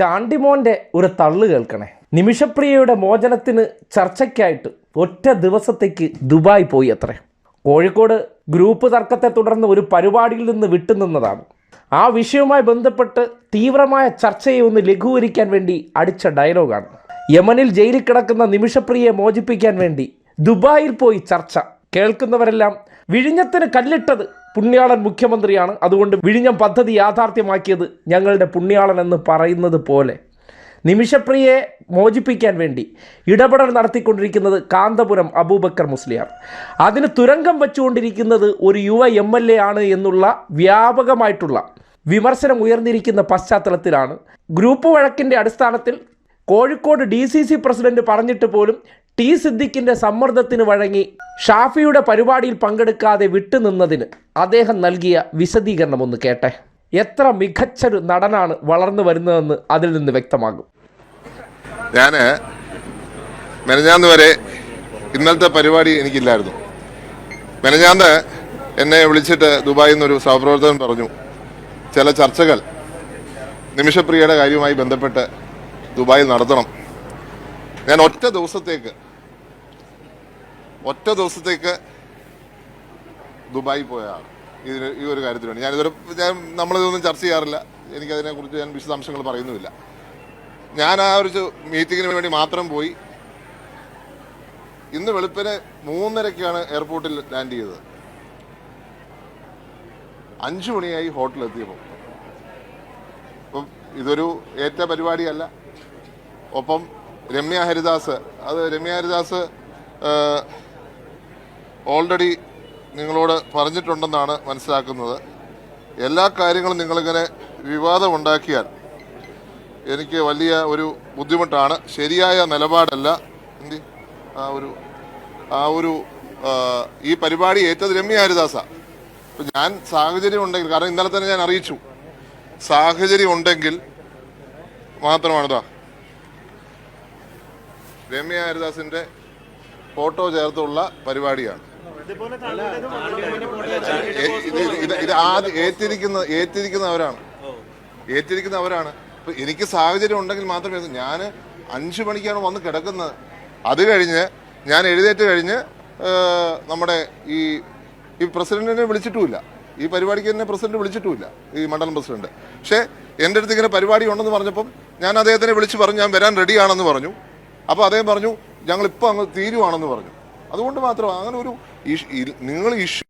ചാണ്ടിമോന്റെ ഒരു തള്ളു കേൾക്കണേ. നിമിഷപ്രിയയുടെ മോചനത്തിന് ചർച്ചയ്ക്കായിട്ട് ഒറ്റ ദിവസത്തേക്ക് ദുബായ് പോയി അത്രേ. കോഴിക്കോട് ഗ്രൂപ്പ് തർക്കത്തെ തുടർന്ന് ഒരു പരിപാടിയിൽ നിന്ന് വിട്ടുനിന്നതാണ് ആ വിഷയവുമായി ബന്ധപ്പെട്ട് തീവ്രമായ ചർച്ചയെ ഒന്ന് ലഘൂകരിക്കാൻ വേണ്ടി അടിച്ച ഡയലോഗാണ്. യമനിൽ ജയിലിൽ കിടക്കുന്ന നിമിഷപ്രിയയെ മോചിപ്പിക്കാൻ വേണ്ടി ദുബായിൽ പോയി ചർച്ച. കേൾക്കുന്നവരെല്ലാം വിഴിഞ്ഞത്തിന് കല്ലിട്ടത് പുണ്യാളൻ മുഖ്യമന്ത്രിയാണ്. അതുകൊണ്ട് വിഴിഞ്ഞം പദ്ധതി യാഥാർത്ഥ്യമാക്കിയത് ഞങ്ങളുടെ പുണ്യാളൻ എന്ന് പറയുന്നത് പോലെ. നിമിഷപ്രിയയെ മോചിപ്പിക്കാൻ വേണ്ടി ഇടപെടൽ നടത്തിക്കൊണ്ടിരിക്കുന്നത് കാന്തപുരം അബൂബക്കർ മുസ്ലിയാർ. അതിന് തുരങ്കം വെച്ചുകൊണ്ടിരിക്കുന്നത് ഒരു യുവ എം എൽ എ ആണ് എന്നുള്ള വ്യാപകമായിട്ടുള്ള വിമർശനം ഉയർന്നിരിക്കുന്ന പശ്ചാത്തലത്തിലാണ്. ഗ്രൂപ്പ് വഴക്കിന്റെ അടിസ്ഥാനത്തിൽ Kozhikode D C C president പറഞ്ഞിട്ട് പോലും ടി സിദ്ദിഖിന്റെ സമ്മർദ്ദത്തിന് വഴങ്ങി ഷാഫിയുടെ പരിപാടിയിൽ പങ്കെടുക്കാതെ വിട്ടുനിന്നതിന് അദ്ദേഹം നൽകിയ വിശദീകരണം ഒന്ന് കേട്ടെ. എത്ര മികച്ചൊരു നടനാണ് വളർന്നു വരുന്നതെന്ന് അതിൽ നിന്ന് വ്യക്തമാകും. ഞാൻ മെനഞ്ഞാന്ന് വരെ ഇന്നലത്തെ പരിപാടി എനിക്കില്ലായിരുന്നു. മെനഞ്ഞാന്ന് എന്നെ വിളിച്ചിട്ട് ദുബായിൽ നിന്നൊരു സഹപ്രവർത്തകൻ പറഞ്ഞു ചില ചർച്ചകൾ നിമിഷപ്രിയയുടെ കാര്യവുമായി ബന്ധപ്പെട്ട് ദുബായിൽ നടത്തണം. ഞാൻ ഒറ്റ ദിവസത്തേക്ക് ഒറ്റ ദിവസത്തേക്ക് ദുബായി പോയ ആൾ ഇതിന് ഈ ഒരു കാര്യത്തിന് വേണ്ടി. ഞാനിതൊരു ഞാൻ നമ്മളിതൊന്നും ചർച്ച ചെയ്യാറില്ല. എനിക്കതിനെക്കുറിച്ച് ഞാൻ വിശദാംശങ്ങൾ പറയുന്നുമില്ല. ഞാൻ ആ ഒരു മീറ്റിങ്ങിന് വേണ്ടി മാത്രം പോയി. ഇന്ന് വെളുപ്പിന് മൂന്നരയ്ക്കാണ് എയർപോർട്ടിൽ ലാൻഡ് ചെയ്തത്. അഞ്ചു മണിയായി ഹോട്ടലിൽ എത്തിയപ്പോൾ അപ്പം ഇതൊരു ഏറ്റ പരിപാടിയല്ല. ഒപ്പം രമ്യ ഹരിദാസ്. അത് രമ്യ ഹരിദാസ് ഓൾറെഡി നിങ്ങളോട് പറഞ്ഞിട്ടുണ്ടെന്നാണ് മനസ്സിലാക്കുന്നത്. എല്ലാ കാര്യങ്ങളും നിങ്ങളിങ്ങനെ വിവാദമുണ്ടാക്കിയാൽ എനിക്ക് വലിയ ഒരു ബുദ്ധിമുട്ടാണ്. ശരിയായ നിലപാടല്ല. എന്തി? ആ ഒരു ആ ഒരു ഈ പരിപാടി ഏറ്റത് രമ്യ ഹരിദാസ. ഇപ്പം ഞാൻ സാഹചര്യം ഉണ്ടെങ്കിൽ കാരണം ഇന്നലെ തന്നെ ഞാൻ അറിയിച്ചു. സാഹചര്യം ഉണ്ടെങ്കിൽ മാത്രമാണ് മാത്രമാണിതാ. രമ്യ ഹരിദാസിന്റെ ഫോട്ടോ ചേർത്തുള്ള പരിപാടിയാണ്. ഇത് ആദ്യം ഏറ്റിരിക്കുന്ന ഏറ്റിരിക്കുന്നവരാണ്. ഏറ്റിരിക്കുന്നവരാണ്. ഇപ്പൊ എനിക്ക് സാഹചര്യം ഉണ്ടെങ്കിൽ മാത്രമേ ഞാൻ അഞ്ചു മണിക്കാണ് വന്ന് കിടക്കുന്നത്. അത് കഴിഞ്ഞ് ഞാൻ എഴുന്നേറ്റ് കഴിഞ്ഞ് നമ്മുടെ ഈ ഈ പ്രസിഡന്റിനെ വിളിച്ചിട്ടുമില്ല. ഈ പരിപാടിക്ക് തന്നെ പ്രസിഡന്റ് വിളിച്ചിട്ടുമില്ല ഈ മണ്ഡലം പ്രസിഡന്റ്. പക്ഷേ എന്റെ അടുത്ത് ഇങ്ങനെ പരിപാടി ഉണ്ടെന്ന് പറഞ്ഞപ്പം ഞാൻ അദ്ദേഹത്തിനെ വിളിച്ച് പറഞ്ഞു ഞാൻ വരാൻ റെഡിയാണെന്ന് പറഞ്ഞു. അപ്പോൾ അദ്ദേഹം പറഞ്ഞു ഞങ്ങൾ ഇപ്പോൾ അങ്ങ് തീരുവാണെന്ന് പറഞ്ഞു. അതുകൊണ്ട് മാത്രം അങ്ങനെ ഒരു നിങ്ങൾ ഇഷ്യൂ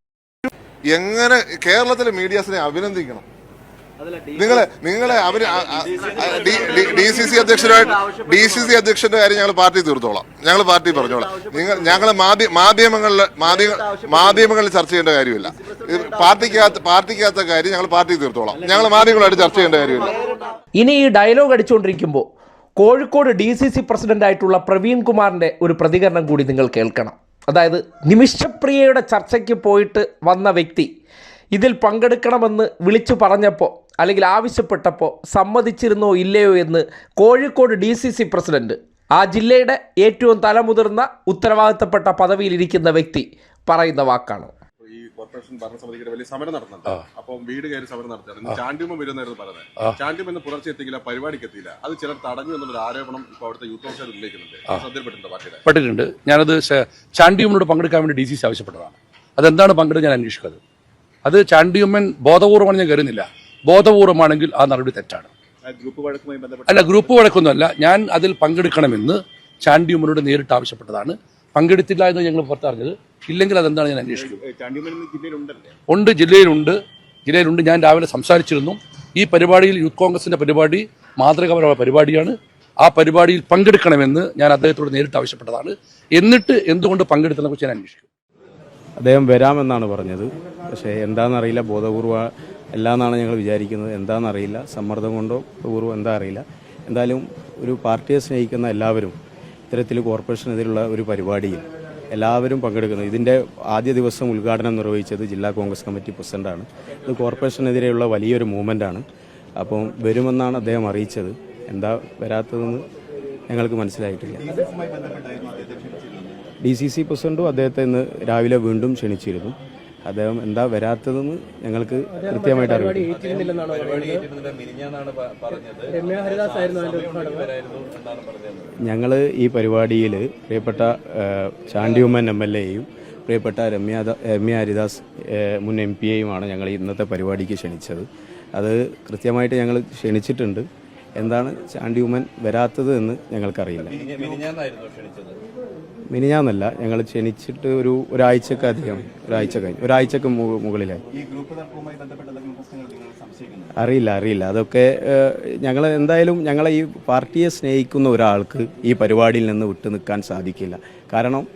എങ്ങനെ കേരളത്തിലെ മീഡിയാസിനെ അഭിനന്ദിക്കണം? നിങ്ങളെ നിങ്ങളെ അവർ ഡി സി സി അധ്യക്ഷരായിട്ട് ഡി സി സി അധ്യക്ഷന്റെ കാര്യം ഞങ്ങൾ പാർട്ടി തീർത്തോളാം. ഞങ്ങൾ പാർട്ടി പറഞ്ഞോളാം. നിങ്ങൾ ഞങ്ങൾ മാധ്യമങ്ങളിൽ മാധ്യമ മാധ്യമങ്ങളിൽ ചർച്ച ചെയ്യേണ്ട കാര്യമില്ല. പാർട്ടിക്കകത്ത് പാർട്ടിക്കകത്ത കാര്യം ഞങ്ങൾ പാർട്ടി തീർത്തോളാം. ഞങ്ങൾ മാധ്യമങ്ങളായിട്ട് ചർച്ച ചെയ്യേണ്ട കാര്യമില്ല. ഇനി ഈ ഡയലോഗ് അടിച്ചുകൊണ്ടിരിക്കുമ്പോൾ കോഴിക്കോട് ഡി സി സി പ്രസിഡന്റായിട്ടുള്ള പ്രവീൺ കുമാറിന്റെ ഒരു പ്രതികരണം കൂടി നിങ്ങൾ കേൾക്കണം. അതായത് നിമിഷപ്രിയയുടെ ചർച്ചയ്ക്ക് പോയിട്ട് വന്ന വ്യക്തി ഇതിൽ പങ്കെടുക്കണമെന്ന് വിളിച്ചു പറഞ്ഞപ്പോൾ അല്ലെങ്കിൽ ആവശ്യപ്പെട്ടപ്പോൾ സമ്മതിച്ചിരുന്നോ ഇല്ലയോ എന്ന് Kozhikode D C C president ആ ജില്ലയുടെ ഏറ്റവും തലമുതിർന്ന ഉത്തരവാദിത്തപ്പെട്ട പദവിയിലിരിക്കുന്ന വ്യക്തി പറയുന്ന വാക്കാണ്. കോർപ്പറേഷൻ ഭരണസമിതിയുടെ വലിയ സമരം നടന്നത് അപ്പം വീട് കയറി സമരം നടത്തിയാണ് ചാണ്ടിയമ്മ വരുന്നായിരുന്നു പറയുന്നത് ചാണ്ടിയമ്മ ഇന്ന് പുലർച്ചെ എത്തിക്കില്ല പരിപാടിക്ക് എത്തിയില്ല. അത് ചിലർ തടഞ്ഞു എന്നുള്ള ആരോപണം ഇപ്പൊ അവിടുത്തെ യൂത്ത് ഓഫീസർ ഉന്നയിക്കുന്നുണ്ട്. ശ്രദ്ധയിൽപ്പെട്ടിട്ടുണ്ട് പാർട്ടിയുടെ? പെട്ടിട്ടുണ്ട്. ഞാനത് ചാണ്ടിയമ്മനോട് പങ്കെടുക്കാൻ വേണ്ടി ഡി സി സി ആവശ്യപ്പെട്ടതാണ്. അതെന്താണ് പങ്കെടുത്ത് ഞാൻ അന്വേഷിക്കുന്നത് അത് ചാണ്ടിയമ്മൻ ബോധപൂർവമാണ് ഞാൻ കരുതുന്നില്ല. ബോധപൂർവമാണെങ്കിൽ ആ നടപടി തെറ്റാണ്. ഗ്രൂപ്പ് വഴക്കുമായി ബന്ധപ്പെട്ട് അല്ല ഗ്രൂപ്പ് വഴക്കൊന്നുമല്ല. ഞാൻ അതിൽ പങ്കെടുക്കണമെന്ന് ചാണ്ടിയമ്മനോട് നേരിട്ട് ആവശ്യപ്പെട്ടതാണ്. പങ്കെടുത്തില്ല എന്ന് ഞങ്ങൾ പുറത്തറിഞ്ഞത് ഇല്ലെങ്കിൽ അതെന്താണ് ഞാൻ അന്വേഷിക്കും. ഉണ്ട് ജില്ലയിലുണ്ട്. ജില്ലയിലുണ്ട്. ഞാൻ രാവിലെ സംസാരിച്ചിരുന്നു. ഈ പരിപാടിയിൽ യൂത്ത് കോൺഗ്രസിന്റെ പരിപാടി മാതൃകാപരമായ പരിപാടിയാണ്. ആ പരിപാടിയിൽ പങ്കെടുക്കണമെന്ന് ഞാൻ അദ്ദേഹത്തോട് നേരിട്ട് ആവശ്യപ്പെട്ടതാണ്. എന്നിട്ട് എന്തുകൊണ്ട് പങ്കെടുത്തതിനെ കുറിച്ച് ഞാൻ അന്വേഷിക്കും. അദ്ദേഹം വരാമെന്നാണ് പറഞ്ഞത്. പക്ഷേ എന്താണെന്നറിയില്ല. ബോധപൂർവ എല്ലാന്നാണ് ഞങ്ങൾ വിചാരിക്കുന്നത്. എന്താണെന്നറിയില്ല. സമ്മർദ്ദം കൊണ്ടോ പൂർവം എന്താ അറിയില്ല. എന്തായാലും ഒരു പാർട്ടിയെ സ്നേഹിക്കുന്ന എല്ലാവരും ഇത്തരത്തിൽ കോർപ്പറേഷനെതിരുള്ള ഒരു പരിപാടിയിൽ എല്ലാവരും പങ്കെടുക്കുന്നത് ഇതിന്റെ ആദ്യ ദിവസം ഉദ്ഘാടനം നിർവഹിച്ചത് ജില്ലാ കോൺഗ്രസ് കമ്മിറ്റി പ്രസിഡന്റാണ്. ഇത് കോർപ്പറേഷനെതിരെയുള്ള വലിയൊരു മൂവ്മെന്റാണ് അപ്പം വരുമെന്നാണ് അദ്ദേഹം അറിയിച്ചത്. എന്താ വരാത്തതെന്ന് ഞങ്ങൾക്ക് മനസ്സിലായിട്ടില്ല. ഡി സി സി പ്രസിഡന്റും അദ്ദേഹത്തെ ഇന്ന് രാവിലെ വീണ്ടും ക്ഷണിച്ചിരുന്നു. അദ്ദേഹം എന്താ വരാത്തതെന്ന് ഞങ്ങൾക്ക് കൃത്യമായിട്ട് അറിയാം. ഞങ്ങൾ ഈ പരിപാടിയിൽ പ്രിയപ്പെട്ട ചാണ്ടി ചാണ്ടിയുമ്മൻ എം എൽ എയും പ്രിയപ്പെട്ട രമ്യ രമ്യ ഹരിദാസ് മുൻ എം പി എയുമാണ് ഞങ്ങൾ ഇന്നത്തെ പരിപാടിക്ക് ക്ഷണിച്ചത്. അത് കൃത്യമായിട്ട് ഞങ്ങൾ ക്ഷണിച്ചിട്ടുണ്ട്. എന്താണ് ചാണ്ടി ഉമ്മൻ വരാത്തത് എന്ന് ഞങ്ങൾക്കറിയില്ല. മിനിഞ്ഞാന്നല്ല ഞങ്ങൾ ക്ഷണിച്ചിട്ട് ഒരു ഒരാഴ്ചക്ക് അധികം ഒരാഴ്ച കഴിഞ്ഞു ഒരാഴ്ചക്ക് മുകളിലായി. അറിയില്ല അറിയില്ല. അതൊക്കെ ഞങ്ങൾ എന്തായാലും ഞങ്ങളെ ഈ പാർട്ടിയെ സ്നേഹിക്കുന്ന ഒരാൾക്ക് ഈ പരിപാടിയിൽ നിന്ന് വിട്ടു നിൽക്കാൻ സാധിക്കില്ല. കാരണം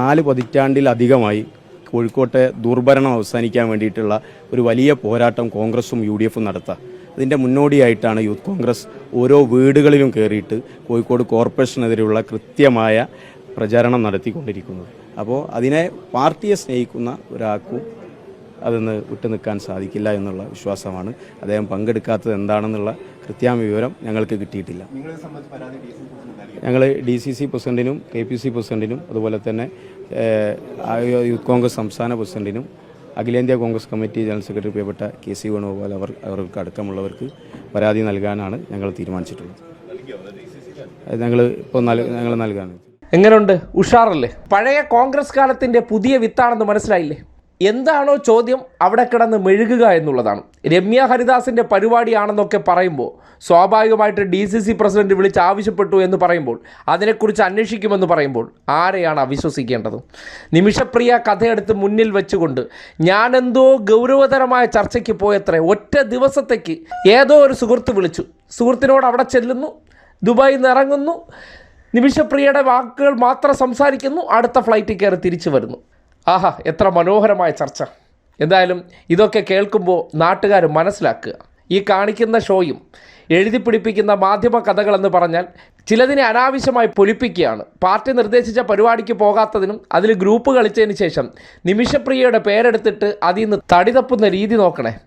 നാല് പതിറ്റാണ്ടിലധികമായി കോഴിക്കോട്ടെ ദുർഭരണം അവസാനിക്കാൻ വേണ്ടിയിട്ടുള്ള ഒരു വലിയ പോരാട്ടം കോൺഗ്രസും യു ഡി എഫും നടത്തുക അതിന്റെ മുന്നോടിയായിട്ടാണ് യൂത്ത് കോൺഗ്രസ് ഓരോ വീടുകളിലും കയറിയിട്ട് കോഴിക്കോട് കോർപ്പറേഷനെതിരെയുള്ള കൃത്യമായ പ്രചാരണം നടത്തിക്കൊണ്ടിരിക്കുന്നത്. അപ്പോൾ അതിനെ പാർട്ടിയെ സ്നേഹിക്കുന്ന ഒരാൾക്കും അതൊന്ന് വിട്ടു നിൽക്കാൻ സാധിക്കില്ല എന്നുള്ള വിശ്വാസമാണ്. അദ്ദേഹം പങ്കെടുക്കാത്തത് എന്താണെന്നുള്ള കൃത്യായ വിവരം ഞങ്ങൾക്ക് കിട്ടിയിട്ടില്ല. ഞങ്ങൾ ഡി സി സി പ്രസിഡന്റിനും കെ പി സി പ്രസിഡന്റിനും അതുപോലെ തന്നെ യൂത്ത് കോൺഗ്രസ് സംസ്ഥാന പ്രസിഡന്റിനും അഖിലേന്ത്യാ കോൺഗ്രസ് കമ്മിറ്റി ജനറൽ സെക്രട്ടറി പ്രിയപ്പെട്ട കെ സി വേണുഗോപാൽ അവർ അവർക്ക് അടക്കമുള്ളവർക്ക് പരാതി നൽകാനാണ് ഞങ്ങൾ തീരുമാനിച്ചിട്ടുള്ളത്. ഞങ്ങൾ ഇപ്പോൾ ഞങ്ങൾ നൽകാൻ എങ്ങനെയുണ്ട് ഉഷാറല്ലേ? പഴയ കോൺഗ്രസ് കാലത്തിന്റെ പുതിയ വിത്താണെന്ന് മനസ്സിലായില്ലേ? എന്താണോ ചോദ്യം അവിടെ കിടന്ന് മെഴുകുക എന്നുള്ളതാണ്. രമ്യ ഹരിദാസിന്റെ പരിപാടിയാണെന്നൊക്കെ പറയുമ്പോൾ സ്വാഭാവികമായിട്ട് ഡി സി സി പ്രസിഡന്റ് വിളിച്ച് ആവശ്യപ്പെട്ടു എന്ന് പറയുമ്പോൾ അതിനെക്കുറിച്ച് അന്വേഷിക്കുമെന്ന് പറയുമ്പോൾ ആരെയാണ് അവിശ്വസിക്കേണ്ടത്? നിമിഷപ്രിയ കഥയെടുത്ത് മുന്നിൽ വെച്ചുകൊണ്ട് ഞാനെന്തോ ഗൗരവതരമായ ചർച്ചയ്ക്ക് പോയത്രേ ഒറ്റ ദിവസത്തേക്ക് ഏതോ ഒരു സുഹൃത്ത് വിളിച്ചു. സുഹൃത്തിനോട് അവിടെ ചെല്ലുന്നു ദുബായിൽ നിന്ന് ഇറങ്ങുന്നു. നിമിഷപ്രിയയുടെ വാക്കുകൾ മാത്രം സംസാരിക്കുന്നു അടുത്ത ഫ്ലൈറ്റിൽ കയറി തിരിച്ചു വരുന്നു. ആഹാ എത്ര മനോഹരമായ ചർച്ച. എന്തായാലും ഇതൊക്കെ കേൾക്കുമ്പോൾ നാട്ടുകാർ മനസ്സിലാക്കുക. ഈ കാണിക്കുന്ന ഷോയും എഴുതി പിടിപ്പിക്കുന്ന മാധ്യമ കഥകളെന്ന് പറഞ്ഞാൽ ചിലതിനെ അനാവശ്യമായി പൊലിപ്പിക്കുകയാണ്. പാർട്ടി നിർദ്ദേശിച്ച പരിപാടിക്ക് പോകാത്തതിനും അതിൽ ഗ്രൂപ്പ് കളിച്ചതിന് ശേഷം നിമിഷപ്രിയയുടെ പേരെടുത്തിട്ട് അതിൽ നിന്ന് തടിതപ്പുന്ന രീതി നോക്കണേ.